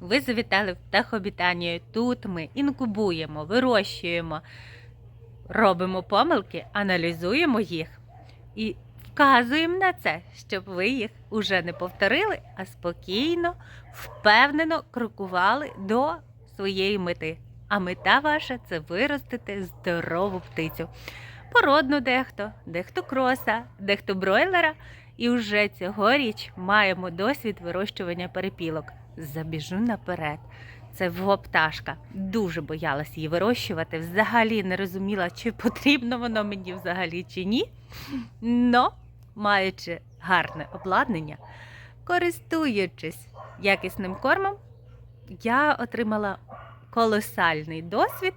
Ви завітали в птахобітанію. Тут ми інкубуємо, вирощуємо, робимо помилки, аналізуємо їх і вказуємо на це, щоб ви їх уже не повторили, а спокійно, впевнено крокували до своєї мети. А мета ваша це виростити здорову птицю. Породну дехто, дехто кроса, дехто бройлера. І вже цьогоріч маємо досвід вирощування перепілок. Забіжу наперед. Це пташка. Дуже боялась її вирощувати. Взагалі не розуміла, чи потрібно воно мені взагалі чи ні. Но, маючи гарне обладнання, користуючись якісним кормом, я отримала колосальний досвід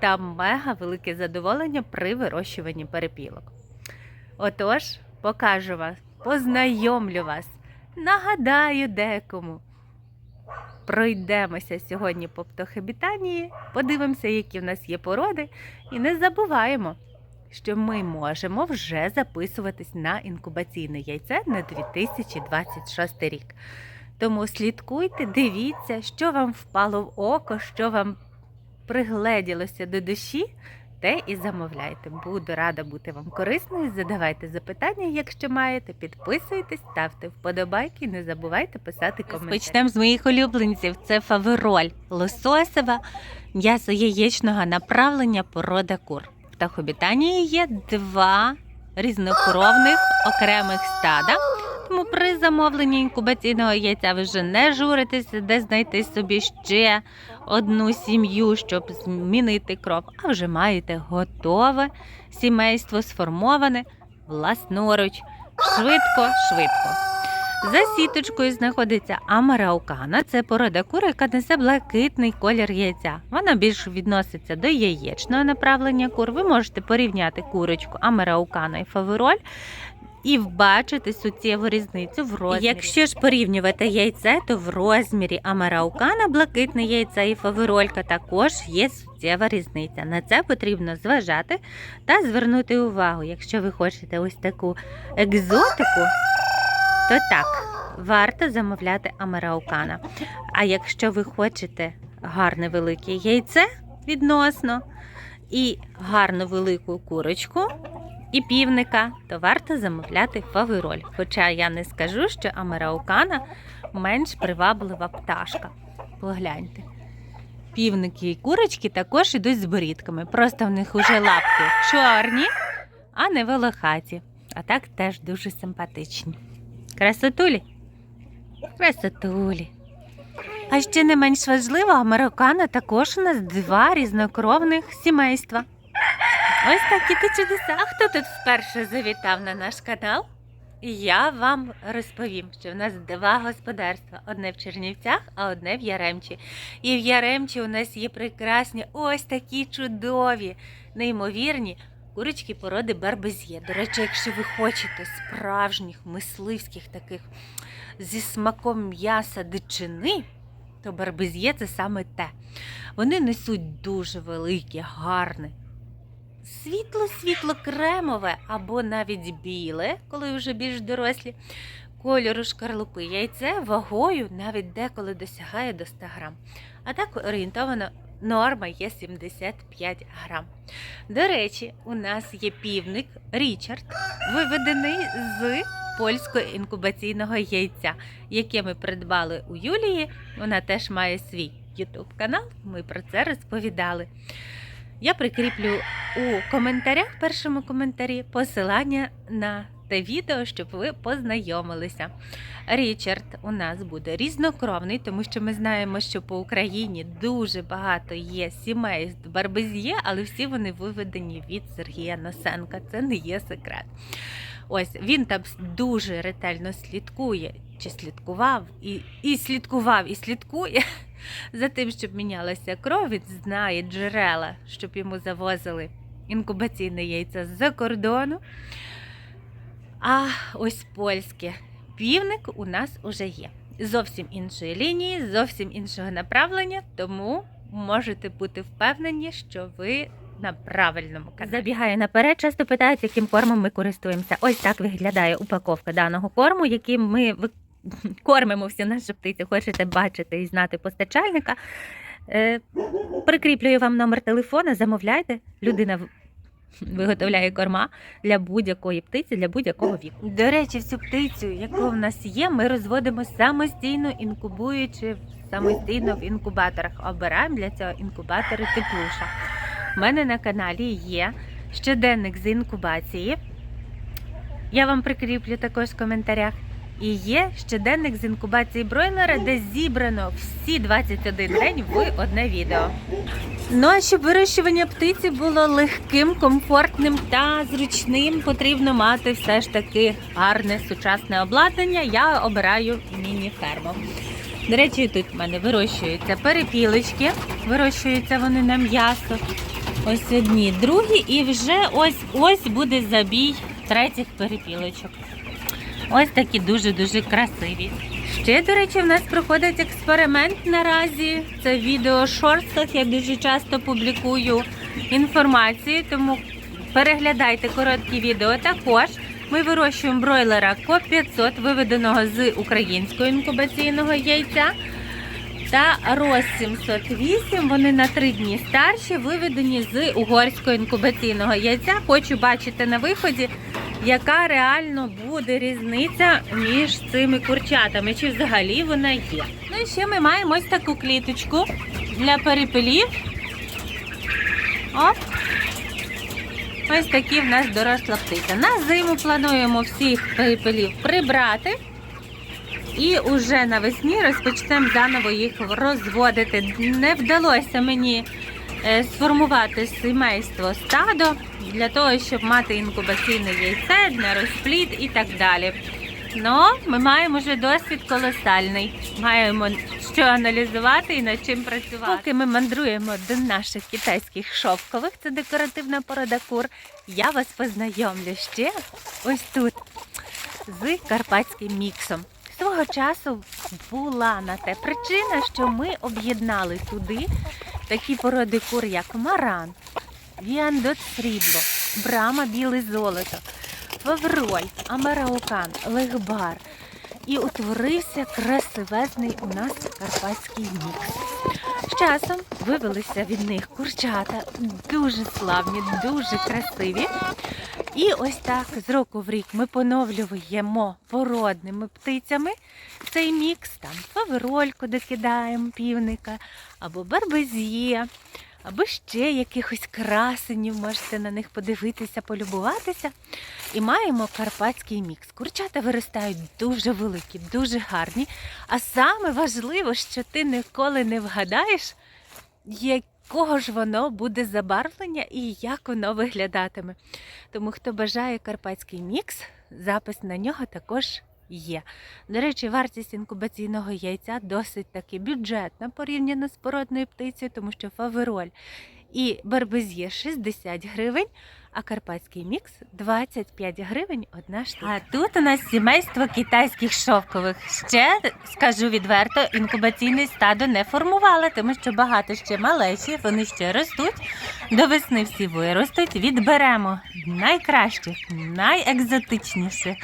та мега велике задоволення при вирощуванні перепілок. Отож, покажу вас, познайомлю вас, нагадаю декому. Пройдемося сьогодні по птахобітанії, подивимося, які в нас є породи, і не забуваємо, що ми можемо вже записуватись на інкубаційне яйце на 2026 рік. Тому слідкуйте, дивіться, що вам впало в око, що вам пригледілося до душі, те і замовляйте. Буду рада бути вам корисною. Задавайте запитання, якщо маєте, підписуйтесь, ставте вподобайки, не забувайте писати коментарі. Почнемо з моїх улюбленців. Це фавероль лососева, м'ясо яєчного направлення порода кур. В птахобітанії є два різнокровних окремих стада. Тому при замовленні інкубаційного яйця ви вже не журитеся, де знайти собі ще одну сім'ю, щоб змінити кров, а вже маєте готове сімейство сформоване власноруч. Швидко, швидко. За сіточкою знаходиться амараукана. Це порода кури, яка несе блакитний колір яйця. Вона більш відноситься до яєчного направлення кур. Ви можете порівняти курочку амараукана і фавероль і вбачити суттєву різницю в розмірі. Якщо ж порівнювати яйце, то в розмірі амараукана, блакитне яйце і фаверолька також є суттєва різниця. На це потрібно зважати та звернути увагу. Якщо ви хочете ось таку екзотику, то так, варто замовляти амараукана. А якщо ви хочете гарне велике яйце відносно і гарну велику курочку, і півника, то варто замовляти фавероль. Хоча я не скажу, що амараукана менш приваблива пташка. Погляньте. Півники і курочки також ідуть з борідками. Просто в них уже лапки чорні, а не волохаті. А так теж дуже симпатичні. Красотулі? Красотулі. А ще не менш важливо, амарокана також у нас два різнокровних сімейства. Ось такі то чудеса. А хто тут вперше завітав на наш канал? Я вам розповім, що в нас два господарства: одне в Чернівцях, а одне в Яремчі. І в Яремчі у нас є прекрасні ось такі чудові, неймовірні курочки породи барбезє. До речі, якщо ви хочете справжніх мисливських таких зі смаком м'яса дичини, то барбезє це саме те. Вони несуть дуже велике, гарне світло-світло кремове або навіть біле, коли вже більш дорослі, кольору шкарлупи. Яйце вагою навіть деколи досягає до 100 грам. А так орієнтовано норма є 75 грам. До речі, у нас є півник Річард, виведений з польського інкубаційного яйця, яке ми придбали у Юлії. Вона теж має свій YouTube канал. Ми про це розповідали. Я прикріплю у коментарях, першому коментарі, посилання на те відео, щоб ви познайомилися. Річард у нас буде різнокровний, тому що ми знаємо, що по Україні дуже багато є сімейств барбезє, але всі вони виведені від Сергія Носенка. Це не є секрет. Ось він там дуже ретельно слідкує, чи слідкував, і, і слідкував, і слідкує за тим, щоб мінялася кров, він знає джерела, щоб йому завозили інкубаційне яйце з-за кордону. А ось польське півник у нас уже є. Зовсім іншої лінії, зовсім іншого направлення, тому можете бути впевнені, що ви на правильному каналі. Забігаю наперед, часто питають, яким кормом ми користуємося. Ось так виглядає упаковка даного корму, яким ми кормимо всю нашу птицю, хочете бачити і знати постачальника. Е, прикріплюю вам номер телефона, замовляйте. Людина виготовляє корма для будь-якої птиці, для будь-якого віку. До речі, всю птицю, яку в нас є, ми розводимо самостійно, інкубуючи самостійно в інкубаторах. Обираємо для цього інкубатори теплуша. У мене на каналі є щоденник з інкубації. Я вам прикріплю також в коментарях. І є щоденник з інкубації бройлера, де зібрано всі 21 день в одне відео. Ну а щоб вирощування птиці було легким, комфортним та зручним, потрібно мати все ж таки гарне сучасне обладнання. Я обираю міні-ферму. До речі, тут в мене вирощуються перепілочки, вирощуються вони на м'ясо. Ось одні, другі, і вже ось ось буде забій третіх перепілочок. Ось такі дуже-дуже красиві. Ще, до речі, в нас проходить експеримент наразі. Це відео в шортсах. Я дуже часто публікую інформацію, тому переглядайте короткі відео. Також ми вирощуємо бройлера КО 500, виведеного з українського інкубаційного яйця. Та Рос 708, вони на три дні старші, виведені з угорського інкубаційного яйця. Хочу бачити на виході, яка реально буде різниця між цими курчатами, чи взагалі вона є. Ну і ще ми маємо ось таку кліточку для перепелів. Оп. Ось такі в нас доросла птиця. На зиму плануємо всіх перепелів прибрати. І уже навесні розпочнемо заново їх розводити. Не вдалося мені е, сформувати сімейство стадо для того, щоб мати інкубаційне яйце, на розплід і так далі. Ну, ми маємо вже досвід колосальний. Маємо що аналізувати і над чим працювати. Поки ми мандруємо до наших китайських шовкових, це декоративна порода кур. Я вас познайомлю ще ось тут з карпатським міксом. Свого часу була на те причина, що ми об'єднали туди такі породи кур, як маран, віандот срібло, брама біле золото, фавроль, амараукан, легбар. І утворився красивезний у нас карпатський мікс. З часом вивелися від них курчата, дуже славні, дуже красиві. І ось так з року в рік ми поновлюємо породними птицями цей мікс. Там фаверольку докидаємо півника, або барбезє, або ще якихось красенів. Можете на них подивитися, полюбуватися. І маємо карпатський мікс. Курчата виростають дуже великі, дуже гарні. А саме важливо, що ти ніколи не вгадаєш, якого ж воно буде забарвлення і як воно виглядатиме. Тому хто бажає карпатський мікс, запис на нього також є. До речі, вартість інкубаційного яйця досить таки бюджетна порівняно з породною птицею, тому що фавероль і барбезє 60 гривень, а карпатський мікс 25 гривень одна штука. А тут у нас сімейство китайських шовкових. Ще скажу відверто, інкубаційне стадо не формувала, тому що багато ще малечі, вони ще ростуть. До весни всі виростуть. Відберемо найкращих, найекзотичніших,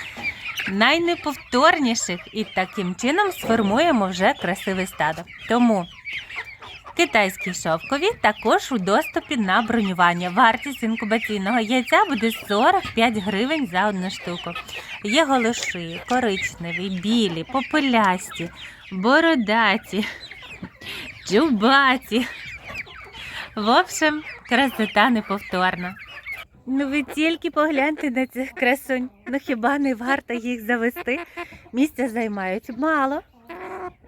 найнеповторніших і таким чином сформуємо вже красиве стадо. Тому Китайські шовкові також у доступі на бронювання. Вартість інкубаційного яйця буде 45 гривень за одну штуку. Є голоші, коричневі, білі, попелясті, бородаті, чубаті. В общем, красота неповторна. Ну ви тільки погляньте на цих красунь. Ну хіба не варто їх завести? Місця займають мало.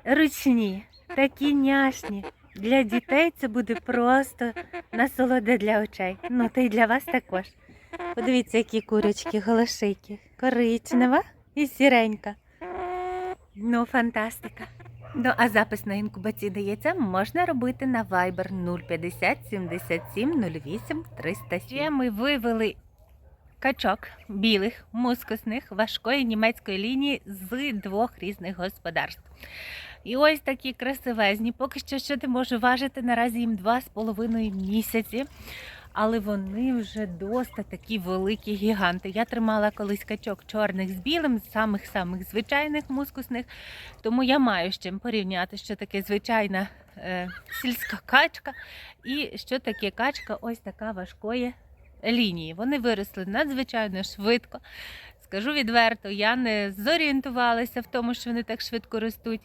Ручні, такі няшні. Для дітей це буде просто насолода для очей. Ну, та й для вас також. Подивіться, які курочки, голошейки. Коричнева і сіренька. Ну, фантастика. Ну, а запис на інкубаційне яйця можна робити на Viber 050 77 08 307. Ще ми вивели качок білих, мускусних, важкої німецької лінії з двох різних господарств. І ось такі красивезні. Поки що ще не можу важити. Наразі їм два з половиною місяці. Але вони вже досить такі великі гіганти. Я тримала колись качок чорних з білим, з самих-самих звичайних мускусних, тому я маю з чим порівняти, що таке звичайна е, сільська качка і що таке качка ось така важкої лінії. Вони виросли надзвичайно швидко. Скажу відверто, я не зорієнтувалася в тому, що вони так швидко ростуть.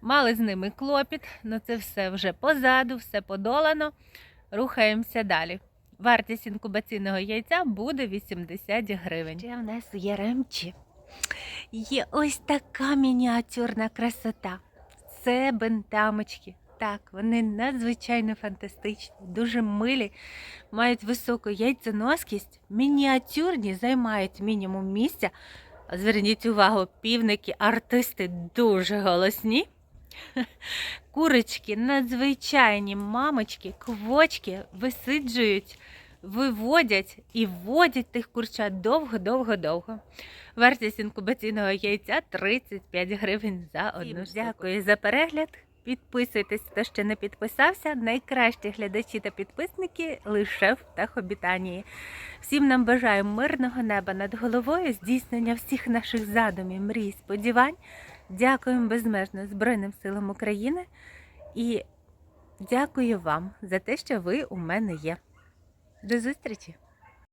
Мали з ними клопіт, але це все вже позаду, все подолано. Рухаємося далі. Вартість інкубаційного яйця буде 80 гривень. Ще в нас є ремчі. Є ось така мініатюрна красота. Це бентамочки. Так, вони надзвичайно фантастичні, дуже милі, мають високу яйценоскість, мініатюрні, займають мінімум місця. Зверніть увагу, півники, артисти дуже голосні. Курочки надзвичайні мамочки, квочки висиджують, виводять і вводять тих курчат довго-довго-довго. Вартість інкубаційного яйця 35 гривень за одну штуку. Дякую за перегляд. Підписуйтесь, хто ще не підписався. Найкращі глядачі та підписники лише в Птахобітанії. Всім нам бажаю мирного неба над головою, здійснення всіх наших задумів, мрій, сподівань. Дякуємо безмежно Збройним силам України і дякую вам за те, що ви у мене є. До зустрічі!